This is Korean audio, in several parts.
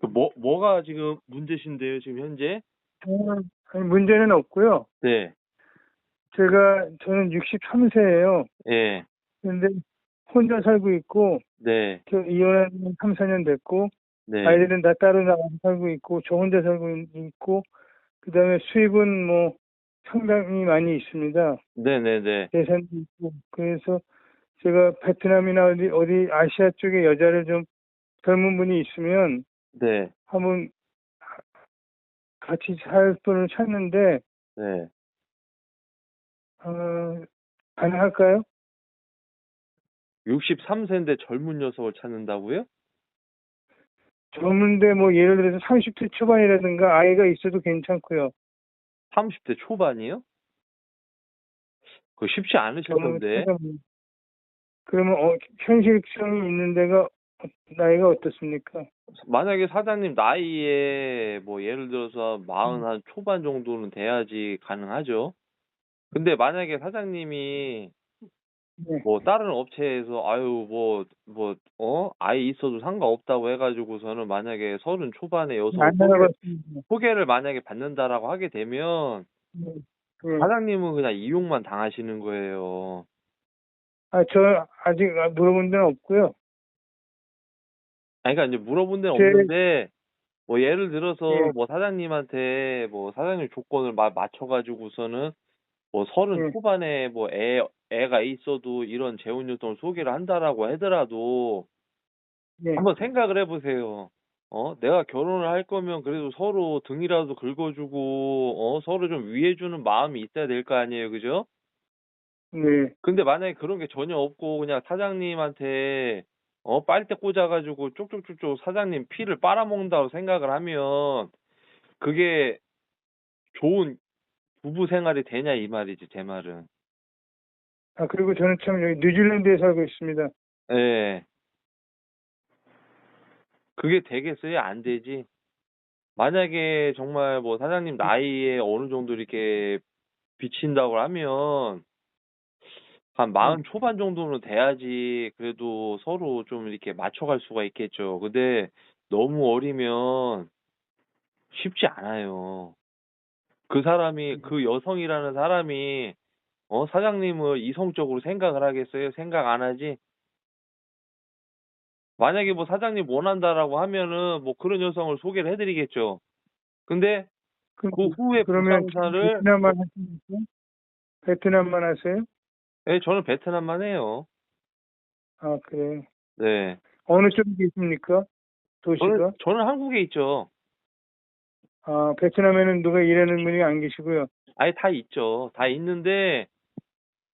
그 뭐, 뭐가 지금 문제신데요, 지금 현재? 어, 아니, 문제는 없고요. 네, 제가 저는 63세예요. 예, 근데 혼자 살고 있고 네, 저 이혼한 지 3, 4년 됐고 네, 아이들은 다 따로 나가서 살고 있고 저 혼자 살고 있- 있고 그 다음에 수입은 뭐 상당히 많이 있습니다. 네, 네, 네, 예산도 있고 그래서 제가 베트남이나 어디 어디 아시아 쪽에 여자를 좀 젊은 분이 있으면 네, 한번 같이 살 분을 찾는데 네. 어, 가능할까요? 63세인데 젊은 녀석을 찾는다고요? 젊은데 뭐 예를 들어서 30대 초반이라든가 아이가 있어도 괜찮고요. 30대 초반이요? 그거 쉽지 않으실 건데. 찾아보면- 그러면 어, 현실성이 있는 데가 어- 나이가 어떻습니까? 만약에 사장님 나이에 뭐 예를 들어서 마흔 한 초반 정도는 돼야지 가능하죠. 근데 만약에 사장님이 네. 뭐 다른 업체에서 아유 뭐 뭐 어 아이 있어도 상관없다고 해가지고서는 만약에 서른 초반에 여성 안 소개, 나가봤습니다. 소개를 만약에 받는다라고 하게 되면 네. 네. 사장님은 그냥 이용만 당하시는 거예요. 아, 저 아직 물어본 데는 없고요. 아니, 그러니까 이제 물어본 데는 제- 없는데 뭐 예를 들어서 예. 뭐 사장님한테 뭐 사장님 조건을 마, 맞춰가지고서는 뭐 서른 예. 초반에 뭐 애 애가 있어도 이런 재혼 요청을 소개를 한다라고 하더라도 네. 한번 생각을 해보세요. 어, 내가 결혼을 할 거면 그래도 서로 등이라도 긁어주고 어 서로 좀 위해주는 마음이 있어야 될 거 아니에요, 그죠? 네. 근데 만약에 그런 게 전혀 없고 그냥 사장님한테 어 빨대 꽂아가지고 쪽쪽쪽쪽 사장님 피를 빨아먹는다고 생각을 하면 그게 좋은 부부 생활이 되냐 이 말이지 제 말은. 아, 그리고 저는 참 여기 뉴질랜드에 살고 있습니다. 예. 그게 되겠어요? 안 되지. 만약에 정말 뭐 사장님 나이에 어느 정도 이렇게 비친다고 하면 한 마흔 초반 정도는 돼야지 그래도 서로 좀 이렇게 맞춰갈 수가 있겠죠. 근데 너무 어리면 쉽지 않아요. 그 사람이, 그 여성이라는 사람이, 어, 사장님을 이성적으로 생각을 하겠어요? 생각 안 하지? 만약에 뭐 사장님 원한다라고 하면은 뭐 그런 여성을 소개를 해드리겠죠. 근데 그, 그 후에 그러면 부상사를, 베트남만 하십니까? 베트남만 하세요? 예, 저는 베트남만 해요. 아, 그래요. 네. 어느 쪽에 계십니까? 도시가? 저는, 저는 한국에 있죠. 아, 베트남에는 누가 일하는 분이 안 계시고요. 아예 다 있죠. 다 있는데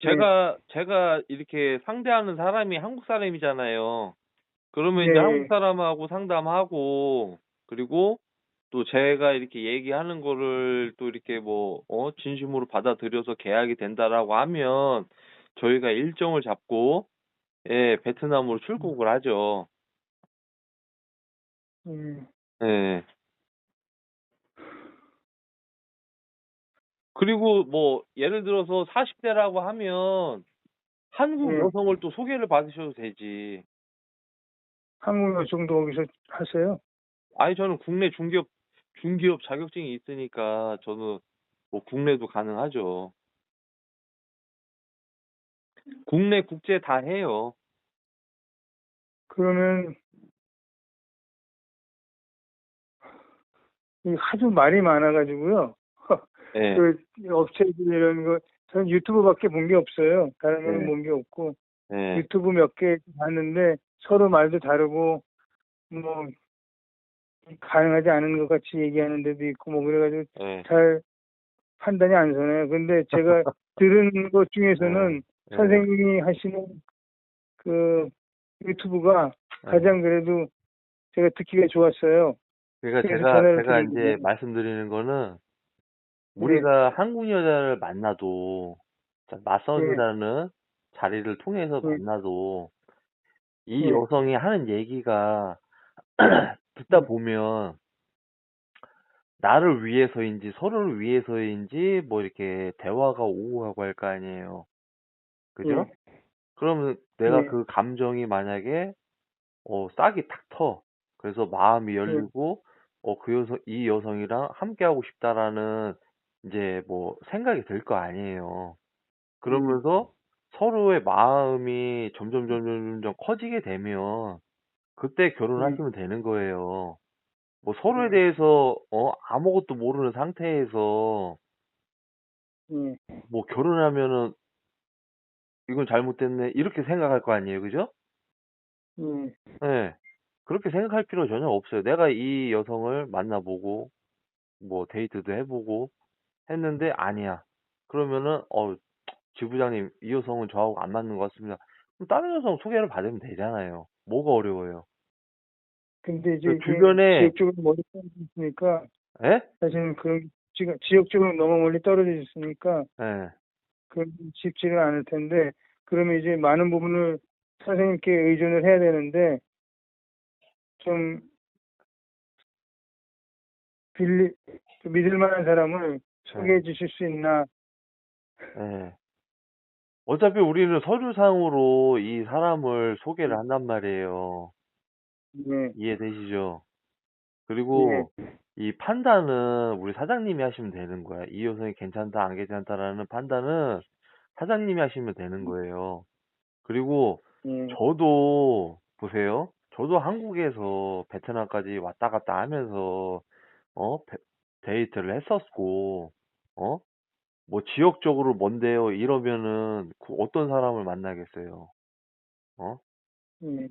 제가 제가 이렇게 상대하는 사람이 한국 사람이잖아요. 그러면 이제 네. 한국 사람하고 상담하고 그리고 또 제가 이렇게 얘기하는 거를 또 이렇게 뭐 어, 진심으로 받아들여서 계약이 된다라고 하면 저희가 일정을 잡고 예, 베트남으로 출국을 하죠. 음, 예. 그리고 뭐 예를 들어서 40대라고 하면 한국 네. 여성을 또 소개를 받으셔도 되지. 한국 여성도 거기서 하세요? 아니 저는 국내 중기업 중기업 자격증이 있으니까 저는 뭐 국내도 가능하죠. 국내 국제 다 해요. 그러면 이 하도 말이 많아가지고요. 예. 그 업체들 이런 거 저는 유튜브밖에 본 게 없어요. 다른 거는 네. 본게 없고 예. 유튜브 몇 개 봤는데 서로 말도 다르고 뭐 가능하지 않은 것 같이 얘기하는 데도 있고 뭐 그래가지고 예. 잘 판단이 안 서네요. 근데 제가 들은 것 중에서는 예. 선생님이 하시는 그 유튜브가 예. 가장 그래도 제가 듣기가 좋았어요. 그러니까 제가 제가. 이제 말씀드리는 거는 네. 우리가 한국 여자를 만나도 자, 맞선이라는 자리를 통해서 네. 만나도 이 네. 여성이 하는 얘기가 듣다 네. 보면 나를 위해서인지 서로를 위해서인지 뭐 이렇게 대화가 오고 가고 할 거 아니에요. 그죠? 그러면 내가 네. 그 감정이 만약에 어 싹이 탁 터. 그래서 마음이 열리고 어, 그 여성, 이 여성이랑 함께하고 싶다라는 이제 뭐 생각이 들 거 아니에요. 그러면서 서로의 마음이 점점 점점 점점 커지게 되면 그때 결혼하시면 되는 거예요. 뭐 서로에 음. 대해서 어 아무것도 모르는 상태에서 예, 뭐 결혼하면은 이건 잘못됐네 이렇게 생각할 거 아니에요, 그죠? 예, 예. 그렇게 생각할 필요 전혀 없어요. 내가 이 여성을 만나보고 뭐 데이트도 해보고 했는데 아니야. 그러면은 어 지부장님 이 여성은 저하고 안 맞는 것 같습니다. 그럼 다른 여성 소개를 받으면 되잖아요. 뭐가 어려워요? 근데 이제 그 이게 주변에- 지역적으로 멀리 떨어져 있으니까 예? 사실은 그런 지가 지역적으로 너무 멀리 떨어져 있으니까 예. 그 쉽지는 않을 텐데 그러면 이제 많은 부분을 선생님께 의존을 해야 되는데 좀 빌리 그 믿을 만한 사람을 소개해 주실 수 있나? 예. 어차피 우리는 서류상으로 이 사람을 소개를 한단 말이에요. 네, 이해되시죠? 그리고 이 판단은 우리 사장님이 하시면 되는 거야. 이 여성이 괜찮다, 안 괜찮다라는 판단은 사장님이 하시면 되는 거예요. 그리고 예, 저도 보세요. 저도 한국에서 베트남까지 왔다 갔다 하면서 어 베- 데이트를 했었고 어 뭐 지역적으로 뭔데요 이러면은 그 어떤 사람을 만나겠어요. 어 예,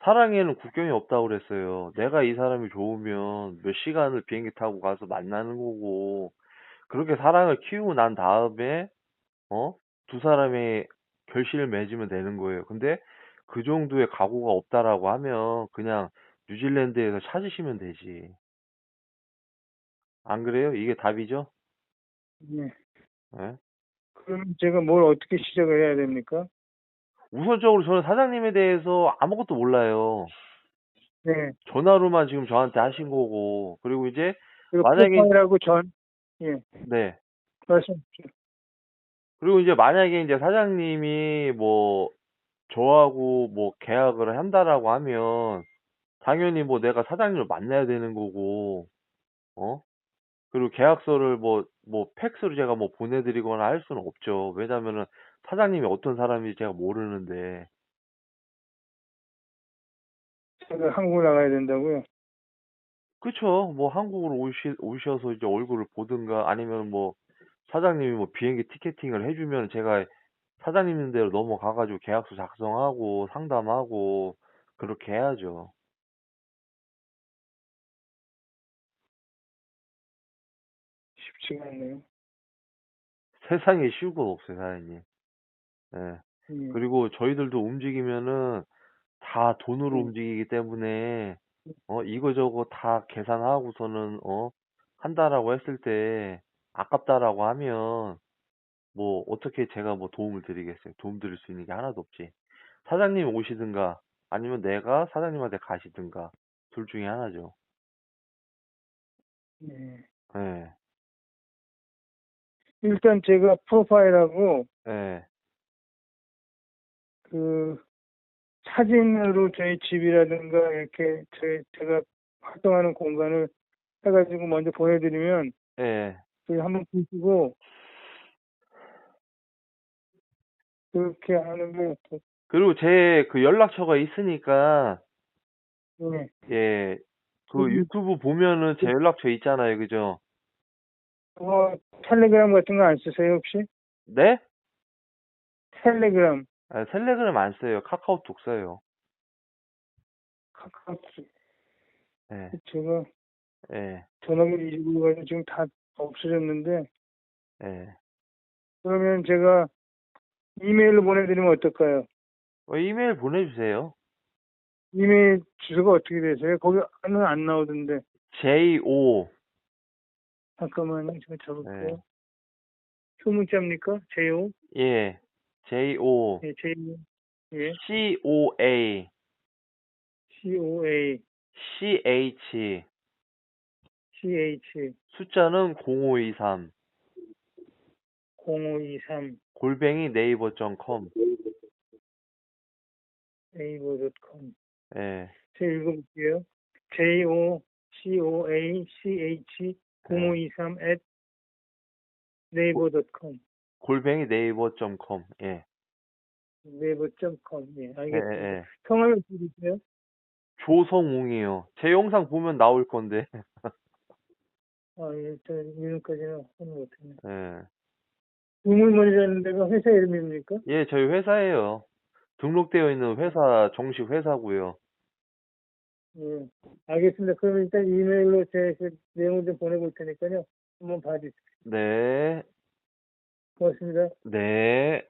사랑에는 국경이 없다고 그랬어요. 내가 이 사람이 좋으면 몇 시간을 비행기 타고 가서 만나는 거고 그렇게 사랑을 키우고 난 다음에 어 두 사람의 결실을 맺으면 되는 거예요. 근데 그 정도의 각오가 없다라고 하면 그냥 뉴질랜드에서 찾으시면 되지. 안 그래요? 이게 답이죠? 예. 예? 그럼 제가 뭘 어떻게 시작을 해야 됩니까? 우선적으로 저는 사장님에 대해서 아무것도 몰라요. 네. 전화로만 지금 저한테 하신 거고 그리고 이제 그리고 만약에- 프로파일하고 전, 예, 네 말씀, 그리고 이제 만약에 이제 사장님이 뭐 저하고 뭐 계약을 한다라고 하면 당연히 뭐 내가 사장님을 만나야 되는 거고 어 그리고 계약서를 뭐 뭐 팩스로 제가 뭐 보내드리거나 할 수는 없죠. 왜냐면은 사장님이 어떤 사람인지 제가 모르는데 제가 한국을 나가야 된다고요? 그쵸. 뭐 한국으로 오시, 오셔서 이제 얼굴을 보든가 아니면 뭐 사장님이 뭐 비행기 티켓팅을 해주면 제가 사장님 있는 대로 넘어가가지고 계약서 작성하고 상담하고 그렇게 해야죠. 쉽지가 않네요. 세상에 쉬운 건 없어요, 사장님. 예. 예. 그리고 저희들도 움직이면은 다 돈으로 음. 움직이기 때문에 어 이거저거 다 계산하고서는 어 한다라고 했을 때 아깝다라고 하면 뭐 어떻게 제가 뭐 도움을 드리겠어요? 도움 드릴 수 있는 게 하나도 없지. 사장님 오시든가 아니면 내가 사장님한테 가시든가 둘 중에 하나죠. 예. 예. 일단 제가 프로파일하고 예. 그 사진으로 저희 집이라든가 이렇게 저희 제가 활동하는 공간을 해가지고 먼저 보내드리면 예. 그 한번 보시고 그렇게 하는 게 더- 그리고 제 그 연락처가 있으니까 예. 예. 그 음. 유튜브 보면은 제 연락처 있잖아요. 그죠? 그거 텔레그램 같은 거 안 쓰세요 혹시? 네? 텔레그램 아, 텔레그램 안 써요. 카카오톡 써요. 카카오톡 예. 제가 예. 전화기를 잊어버려가지고 지금 다 없어졌는데 예. 그러면 제가 이메일로 보내드리면 어떨까요? 어, 이메일 보내주세요. 이메일 주소가 어떻게 되세요? 거기는 안 나오던데 jo 잠깐만요 제가 적을게요 네. 효문자입니까? 제요? 예. jo 예, 제요 예, coa COA ch CH 숫자는 0523 0523 골뱅이 네이버.com 네이버닷컴. 예. 제가 읽어볼게요. J O C O A C H 0523 at 네이버.com 골뱅이 네이버.com. 예. 네이버.com 예, 예, 알겠습니다. 예, 예. 성함이 어떻게 되세요? 조성웅이요. 제 영상 보면 나올 건데. 아, 예, 저 이름까지는 확인 못했네. 예. 우물머리라는 데가 회사 이름입니까? 예, 저희 회사예요. 등록되어 있는 회사, 정식 회사고요. 예, 알겠습니다. 그럼 일단 이메일로 제 그 내용을 좀 보내볼 테니까요. 한번 봐주세요. 네. 고맙습니다. 네.